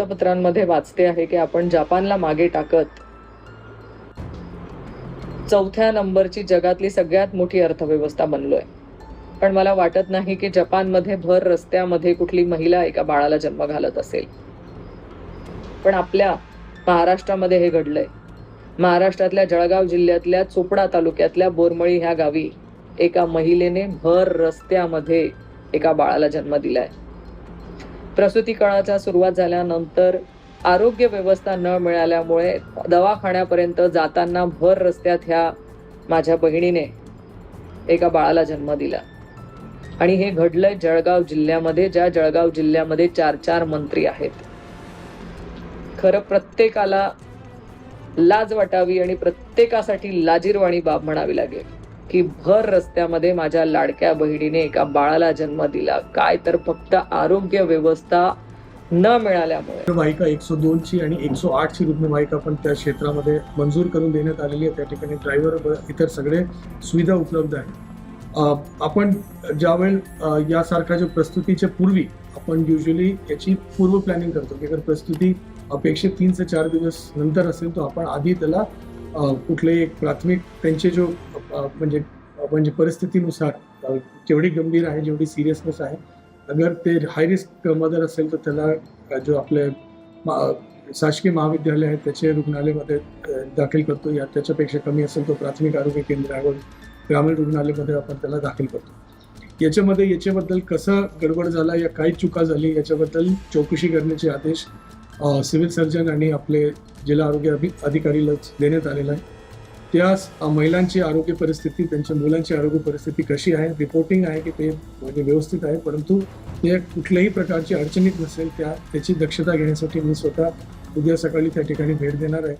वृत्तपत्रांमध्ये वाचते आहे की आपण जपानला मागे टाकत चौथ्या नंबरची जगातली सगळ्यात मोठी अर्थव्यवस्था बनलोय. पण मला वाटत नाही की जपानमध्ये भर रस्त्यामध्ये कुठली महिला एका बाळाला जन्म घालत असेल. पण आपल्या महाराष्ट्रामध्ये हे घडलंय. महाराष्ट्रातल्या जळगाव जिल्ह्यातल्या चोपडा तालुक्यातल्या बोरमळी ह्या गावी एका महिलेने भर रस्त्यामध्ये एका बाळाला जन्म दिलाय. प्रसूती काळाच्या सुरुवात झाल्यानंतर आरोग्य व्यवस्था न मिळाल्यामुळे दवाखान्यापर्यंत जाताना भर रस्त्यात ह्या माझ्या बहिणीने एका बाळाला जन्म दिला. आणि हे घडलंय जळगाव जिल्ह्यामध्ये ज्या जळगाव जिल्ह्यामध्ये चार चार मंत्री आहेत. खरं प्रत्येकाला लाज वाटावी आणि प्रत्येकासाठी लाजीरवाणी बाब म्हणावी लागेल. की भर रस्त्यामध्ये माझ्या लाडक्या बहिणीने एका बाळाला जन्म दिला. काय तर फक्त आरोग्य व्यवस्था न मिळाल्यामुळे. वाहिका एकशे दोनची आणि एकशे आठची रुग्णवाहिका पण त्या क्षेत्रामध्ये मंजूर करून देण्यात आलेली आहे. त्या ठिकाणी ड्रायव्हर इतर सगळे सुविधा उपलब्ध आहेत. आपण ज्यावेळी यासारख्या जे प्रस्तुतीच्या पूर्वी आपण युजली याची पूर्व प्लॅनिंग करतो की जर प्रस्तुती अपेक्षित तीन ते चार दिवस नंतर असेल तर आपण आधी त्याला कुठलेही एक प्राथमिक त्यांचे जो म्हणजे म्हणजे परिस्थितीनुसार जेवढी गंभीर आहे जेवढी सिरियसनेस आहे अगर ते हाय रिस्क मदर असेल तर त्याला जो आपले मा- शासकीय महाविद्यालय आहे त्याचे रुग्णालयामध्ये दाखल करतो. या त्याच्यापेक्षा कमी असेल तो प्राथमिक आरोग्य केंद्रावर ग्रामीण रुग्णालयामध्ये आपण त्याला दाखल करतो. याच्यामध्ये याच्याबद्दल कसा गडबड झाला या काही चुका झाली याच्याबद्दल चौकशी करण्याचे आदेश सिव्हिल सर्जन आणि आपले जिल्हा आरोग्य अभि अधिकारीला देण्यात आलेला आहे. त्या महिलांची आरोग्य परिस्थिती त्यांच्या मुलांची आरोग्य परिस्थिती कशी आहे रिपोर्टिंग आहे की ते म्हणजे व्यवस्थित आहे परंतु ते कुठल्याही प्रकारची अडचणीत नसेल त्या त्याची दक्षता घेण्यासाठी मी स्वतः उद्या सकाळी त्या ठिकाणी भेट देणार आहे.